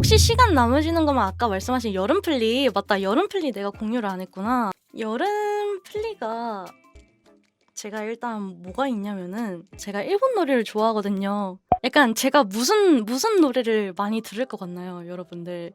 혹시 시간 남으시는 거면 아까 말씀하신 여름 플리. 맞다 여름 플리 내가 공유를 안 했구나. 여름 플리가 제가 일단 뭐가 있냐면은 제가 일본 노래를 좋아하거든요. 약간 제가 무슨 무슨 노래를 많이 들을 것 같나요 여러분들?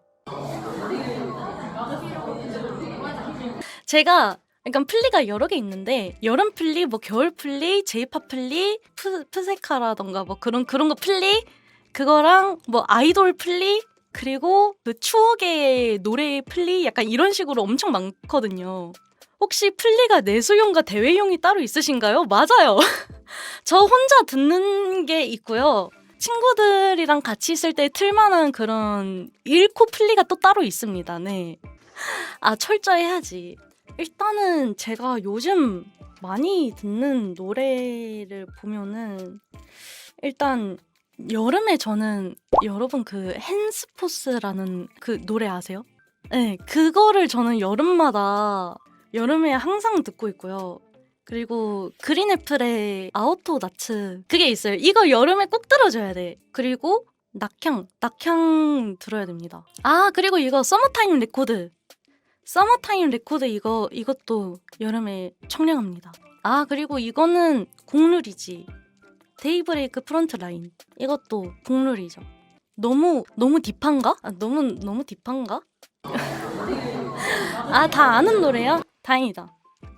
제가 약간 플리가 여러 개 있는데 여름 플리, 뭐 겨울 플리, 제이팝 플리, 푸, 푸세카라던가 뭐 그런 그런 거 플리? 그거랑 뭐 아이돌 플리 그리고 그 추억의 노래 플리 약간 이런 식으로 엄청 많거든요. 혹시 플리가 내수용과 대회용이 따로 있으신가요? 맞아요. 저 혼자 듣는 게 있고요. 친구들이랑 같이 있을 때 틀만한 그런 일코 플리가 또 따로 있습니다. 네. 아 철저히 해야지. 일단은 제가 요즘 많이 듣는 노래를 보면은 일단 여름에 저는 여러분 그 핸스포스라는 그 노래 아세요? 네, 그거를 저는 여름마다 여름에 항상 듣고 있고요. 그리고 그린애플의 아우토 나츠 그게 있어요. 이거 여름에 꼭 들어줘야 돼. 그리고 낙향, 낙향 들어야 됩니다. 아 그리고 이거 서머타임 레코드 서머타임 레코드 이거 이것도 여름에 청량합니다. 아 그리고 이거는 곡률이지. 데이브레이크 프론트 라인 이것도 곡률이죠. 너무 너무 딥한가? 아, 너무 너무 딥한가? 아 다 아는 노래야? 다행이다.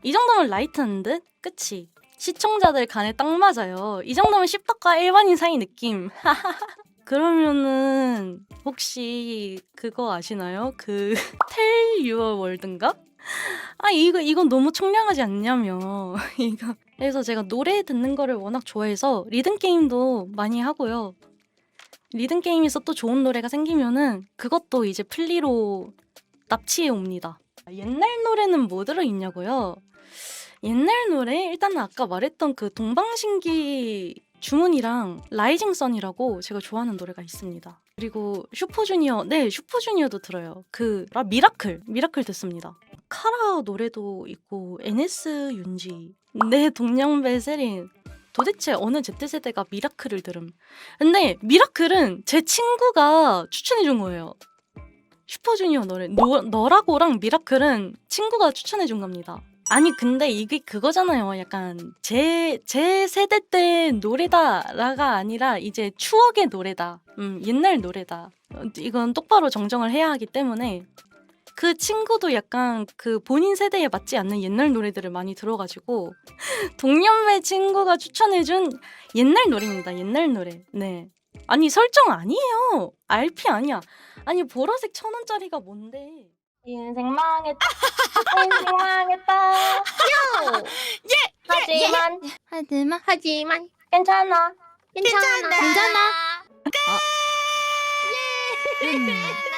이 정도면 라이트한 듯? 그치? 시청자들 간에 딱 맞아요. 이 정도면 씹덕과 일반인 사이 느낌. 그러면은 혹시 그거 아시나요? 그 텔 유어 월드인가? 아 이거 이건 너무 청량하지 않냐며 이거 그래서 제가 노래 듣는 거를 워낙 좋아해서 리듬 게임도 많이 하고요 리듬 게임에서 또 좋은 노래가 생기면은 그것도 이제 플리로 납치해 옵니다 옛날 노래는 뭐 들어 있냐고요 옛날 노래 일단은 아까 말했던 그 동방신기 주문이랑 라이징 선이라고 제가 좋아하는 노래가 있습니다. 그리고 슈퍼주니어, 네, 슈퍼주니어도 들어요. 그 아, 미라클, 미라클 듣습니다. 카라 노래도 있고 NS 윤지, 네, 동년배 세린. 도대체 어느 Z세대가 미라클을 들음? 근데 미라클은 제 친구가 추천해준 거예요. 슈퍼주니어 노래 너, 너라고랑 미라클은 친구가 추천해준 겁니다. 아니 근데 이게 그거잖아요. 약간 제 제 세대 때 노래다라가 아니라 이제 추억의 노래다. 음 옛날 노래다. 어, 이건 똑바로 정정을 해야 하기 때문에 그 친구도 약간 그 본인 세대에 맞지 않는 옛날 노래들을 많이 들어가지고 동년배 친구가 추천해준 옛날 노래입니다. 옛날 노래. 네. 아니 설정 아니에요. RP 아니야. 아니 보라색 천 원짜리가 뭔데? 인생 망했다. 인생 망했다. 요. 예, 하지만 하지만 하지만 괜찮아. 괜찮아. 괜찮아. 끝. 음.